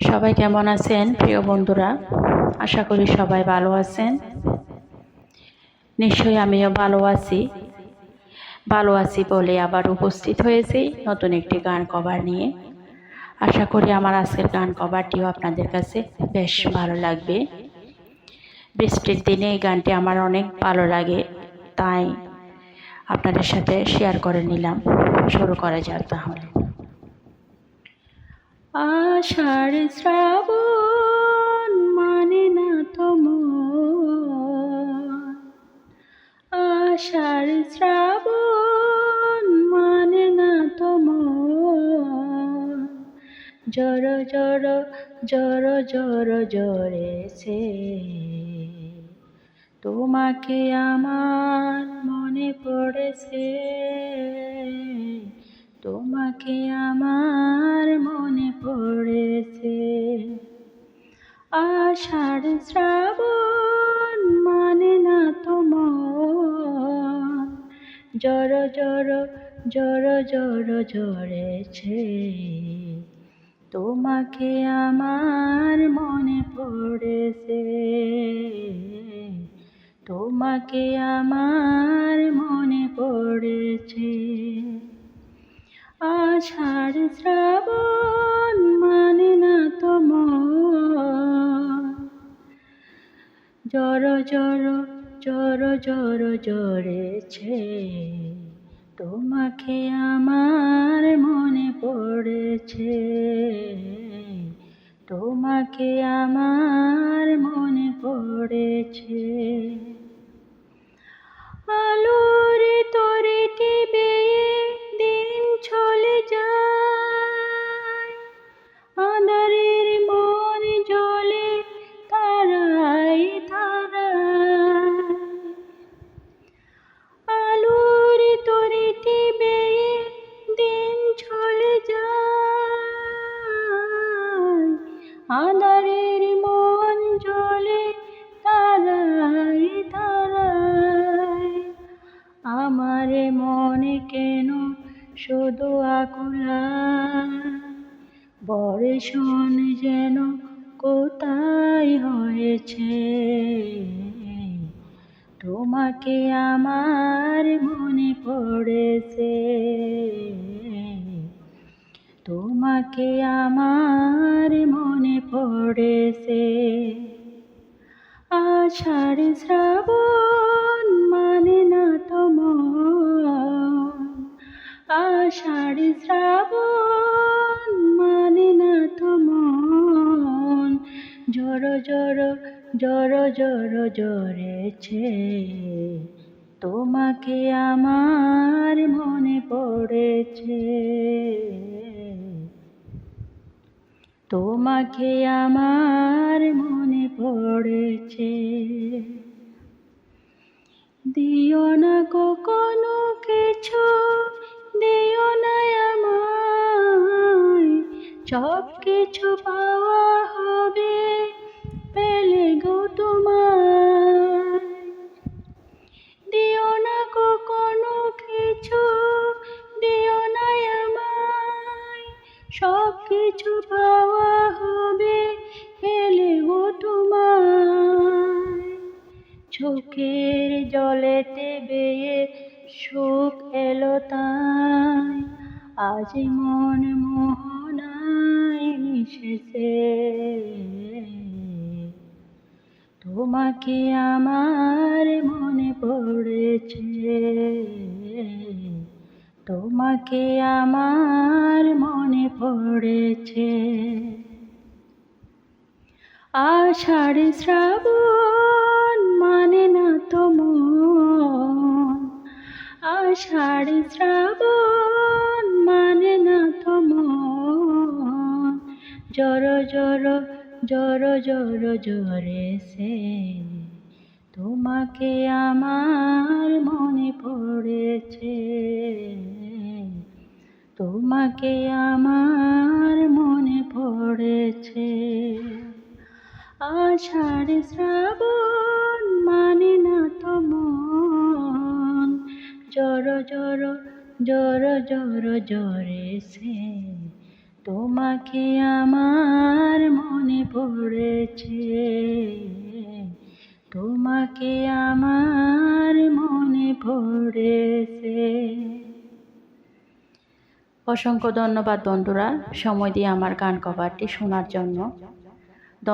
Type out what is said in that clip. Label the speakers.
Speaker 1: সবাই কেমন আছেন? প্রিয় বন্ধুরা, আশা করি সবাই ভালো আছেন। নিশ্চয়ই আমিও ভালো আছি। ভালো আছি বলে আবার উপস্থিত হয়েছি নতুন একটি গান কভার নিয়ে। আশা করি আমার আজকের গান কভারটিও আপনাদের কাছে বেশ ভালো লাগবে। বৃষ্টির দিনে এই গানটি আমার অনেক ভালো লাগে, তাই আপনাদের সাথে শেয়ার করে নিলাম। শুরু করা যাক তাহলে। আষাঢ় শ্রাবণ মানে না তোমার আষাঢ় শ্রাবণ মানে না তোমার জর জর জর জর জরেছে তোমাকে আমার মনে পড়েছে তোমাকে আমার জর জর জর জর জরেছে তোমাকে আমার মনে পড়েছে। তোমাকে আমার মনে পড়েছে। আষাঢ় শ্রাবণ মানে না তোমার জর জর জর জর জড়েছে। তোমাকে আমার মনে পড়েছে। তোমাকে আমার বর্ষণ যেন কোথায় হয়েছে। তোমাকে আমার মনে পড়েছে। তোমাকে আমার মনে পড়েছে। আষাঢ় শ্রাবণ মানে না তোমার আষাঢ় শ্রাবণ জড় জড়, জড়েছে। তোমাকে আমার মনে পড়েছে। তোমাকে আমার মনে পড়েছে। দিও না কখনো কিছু, দিও না আমায়। সব কিছু পাওয়া হবে, পেলে চোখের জলেতে বেয়ে সুখ এলো তাই। আজ মন মোহনায় মিশেছে। তোমাকে আমার মনে পড়েছে। তোমাকে আমার মনে পড়েছে। আষাঢ় শ্রাবণ আষাঢ় শ্রাবণ মানে না তোমার জর জর জর জর জরেছে তোমাকে আমার মনে পড়েছে। তোমাকে আমার মনে পড়েছে। আষাঢ় শ্রাবণ মানে না জর জর জর জর জরেছে তোমাকে আমার মনে পড়েছে। তোমাকে আমার মনে পড়েছে। অসংখ্য ধন্যবাদ বন্ধুরা। সময় দিয়ে আমার গান কভারটি শোনার জন্য।